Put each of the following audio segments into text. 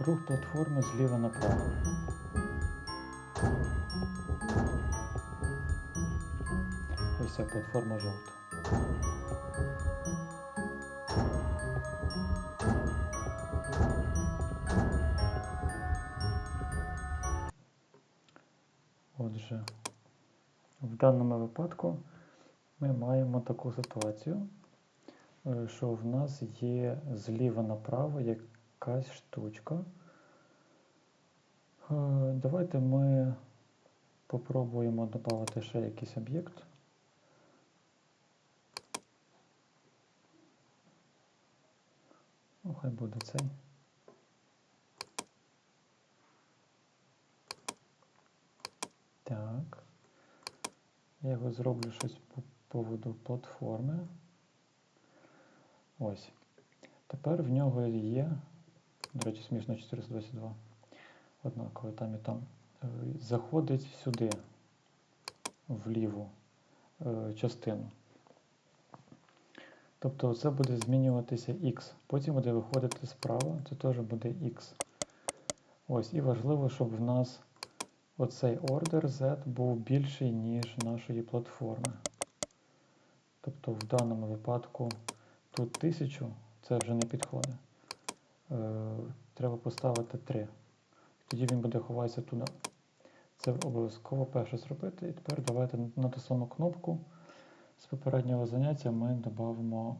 Рух платформи зліва направо. Ось ця платформа жовта. Отже, в даному випадку ми маємо таку ситуацію, е, що в нас є зліва направо якась штучка. Е, Давайте ми попробуємо додати ще якийсь об'єкт. Ну, хай буде цей. Так. Я його зроблю щось по поводу платформи. Ось. Тепер в нього є, до речі, смішно 422. Однаково там і там. Е, Заходить сюди, в ліву е, частину. Тобто це буде змінюватися x. Потім буде виходити справа, це теж буде x. Ось, і важливо, щоб в нас оцей ордер Z був більший, ніж нашої платформи. Тобто в даному випадку тут 1000, це вже не підходить. Е, треба поставити 3. Тоді він буде ховатися туди. Це обов'язково перше зробити. І тепер давайте натиснемо кнопку. З попереднього заняття ми додамо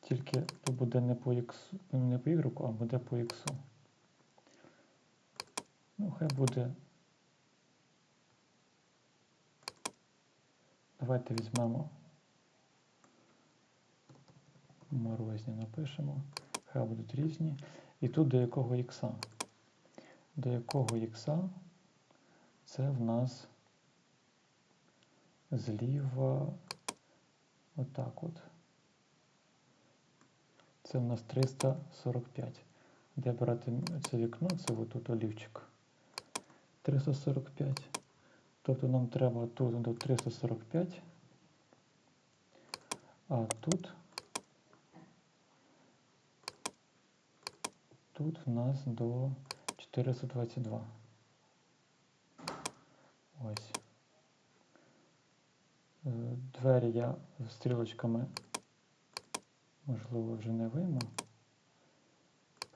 тільки тут буде не по X, не по Y, а буде по X. Ну, хай буде. Давайте візьмемо морозні напишемо. Хай будуть різні. І тут до якого ікса? До якого ікса це в нас зліва отак от. Це в нас 345. Де брати це вікно, це отут олівчик. 345. Тобто нам треба тут до 345, а тут тут в нас до 422. Ось. Е, Двері я стрілочками, можливо, вже не вийму.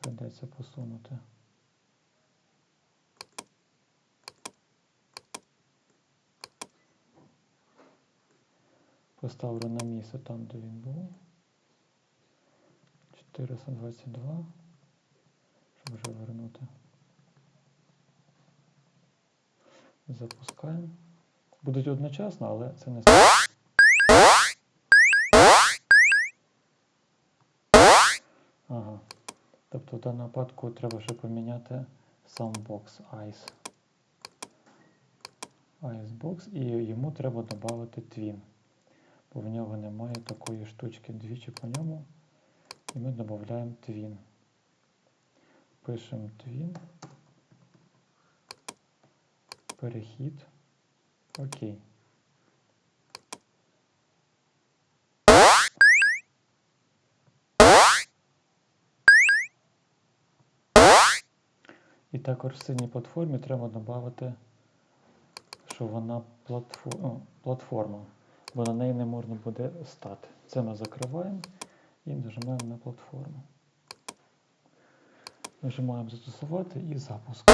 Придеться посунути. Поставлю на місце там, де він був. 422. Вже вернути. Запускаємо. Будуть одночасно, але це не Ага. Тобто в даному випадку треба ще поміняти сам бокс Ice. Icebox і йому треба додати Twin. Бо в нього немає такої штучки двічі по ньому. І ми додаємо Twin. Пишемо Twin. Перехід. Окей. І також в синій платформі треба додати, що вона ну, платформа, бо на неї не можна буде стати. Це ми закриваємо і нажимаємо на платформу. Нажимаємо застосувати і запуск.